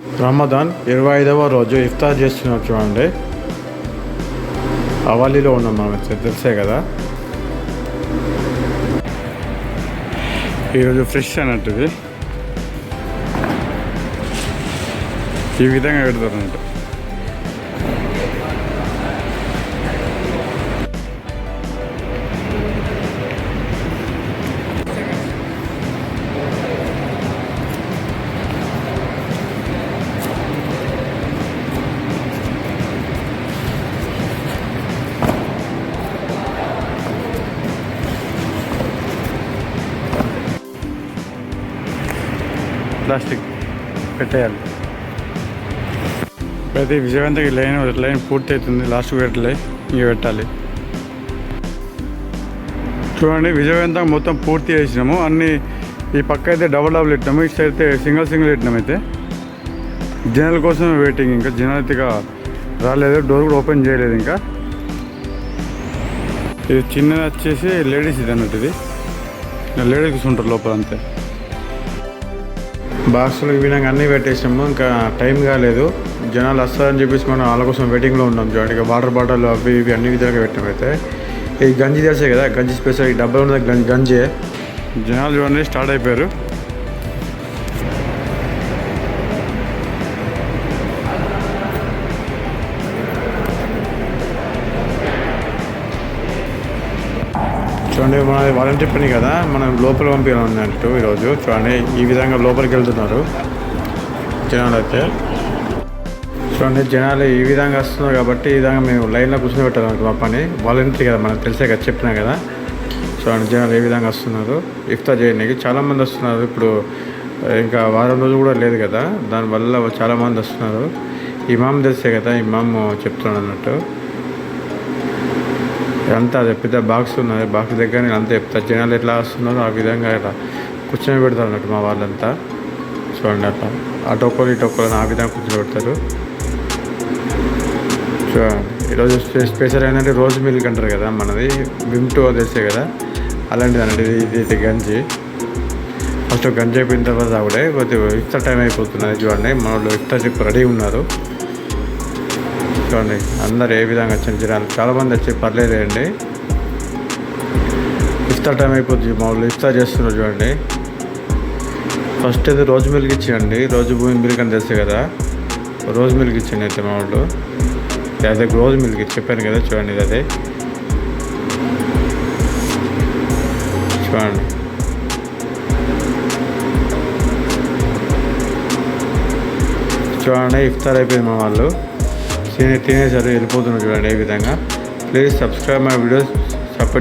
రమదాన్ ఇరవై ఐదవ రోజు ఇఫ్తార్ చేస్తున్నారు చూడండి. అవాలీలో ఉన్నాం మనం తెలిసే కదా? ఈరోజు ఫ్రెష్ అన్నట్టుది ఈ విధంగా పెడతారు అన్నట్టు ప్లాస్టిక్ పెట్టేయాలి. ప్రతి విజయవంతంగా లైన్ లైన్ పూర్తి అవుతుంది లాస్ట్ పెట్టలే ఇంక పెట్టాలి. చూడండి విజయవంతంగా మొత్తం పూర్తి చేసినాము. అన్ని ఈ పక్క అయితే డబుల్ డబుల్ పెట్టినాము. ఇటు అయితే సింగిల్ సింగిల్ పెట్టినాము అయితే. జనాల కోసం వెయిటింగ్ ఇంకా. జనాలతిగా రాలేదు. డోర్ కూడా ఓపెన్ చేయలేదు ఇంకా. ఇది చిన్నది వచ్చేసి లేడీస్ ఇది అన్నట్టు ఇది. లేడీస్ ఉంటారు లోపల అంతే. బాక్సులు ఈ విధంగా అన్నీ పెట్టేసాము ఇంకా టైం కాలేదు. జనాలు వస్తారని చెప్పేసి మనం వాళ్ళ కోసం వెయిటింగ్లో ఉన్నాం. చూడండి ఇక వాటర్ బాటిల్ అవి ఇవి అన్ని విధాలుగా పెట్టాం అయితే. ఈ గంజి తెలిసే కదా? గంజి స్పెషల్ ఈ డబ్బాలో ఉన్నది గంజి గంజే. జనాలు చూడండి స్టార్ట్ అయిపోయారు. చూడండి మన వాలంటీర్ పని కదా మనం లోపల పంపించాలన్నట్టు ఈరోజు. చూడండి ఈ విధంగా లోపలికి వెళ్తున్నారు జనాలు అయితే. చూడండి జనాలు ఈ విధంగా వస్తున్నారు కాబట్టి ఈ విధంగా మేము లైన్లో కూర్చొని పెట్టాలన్నమాట మా పని. వాలంటీర్ కదా మనకు తెలిసే కదా చెప్పినా కదా. చూడండి జనాలు ఏ విధంగా వస్తున్నారు. ఇఫ్తా చేయడానికి చాలామంది వస్తున్నారు. ఇప్పుడు ఇంకా వారం రోజు కూడా లేదు కదా. దానివల్ల చాలామంది వస్తున్నారు. ఇమాం తెలిసే కదా ఇమామ్ చెప్తున్నాడు అన్నట్టు. అంతా పెద్ద బాక్స్ ఉన్నది. బాక్స్ దగ్గర నేను అంతా చెప్తా. జనాలు ఎట్లా వస్తున్నారో ఆ విధంగా ఇట్లా కూర్చొని పెడతారు అన్నట్టు మా వాళ్ళంతా. చూడండి అట్లా. అటోకోలు ఇటోకోలు ఆ విధంగా కూర్చొని పెడతారు. చూడండి. ఈరోజు స్పె- స్పెషల్ ఏంటంటే రోజు మిల్క్ అంటారు కదా మనది. విమ్టో తెలిసే కదా. అలాంటిది అన్నట్టు ఇది ఇది గంజి. ఫస్ట్ గంజి అయిపోయిన తర్వాత తాగుడే కొద్దిగా ఇఫ్తార్ టైం అయిపోతున్నది చూడండి. మన వాళ్ళు ఇఫ్తార్ చెప్పి రెడీ ఉన్నారు. చూడండి. అందరు ఏ విధంగా వచ్చిన జనాలు. చాలా మంది వచ్చి పర్లేదండి ఇఫ్తార్ టైం అయిపోతుంది మామూలు ఇఫ్తార్ చేస్తున్నారు చూడండి. ఫస్ట్ అయితే రోజు మిల్క్ ఇచ్చేయండి. రోజు భూమి మిల్క్ అని తెలుసు కదా. రోజు మిల్క్ ఇచ్చేయండి అయితే మా వాళ్ళు అదే రోజు మిల్క్ చెప్పాను కదా చూడండి ఇది అదే చూడండి. చూడండి ఇఫ్తార్ అయిపోయింది మా వాళ్ళు. తినే తినేసారు వెళ్ళిపోతున్నారు చూడండి ఏ విధంగా. Please subscribe my videos support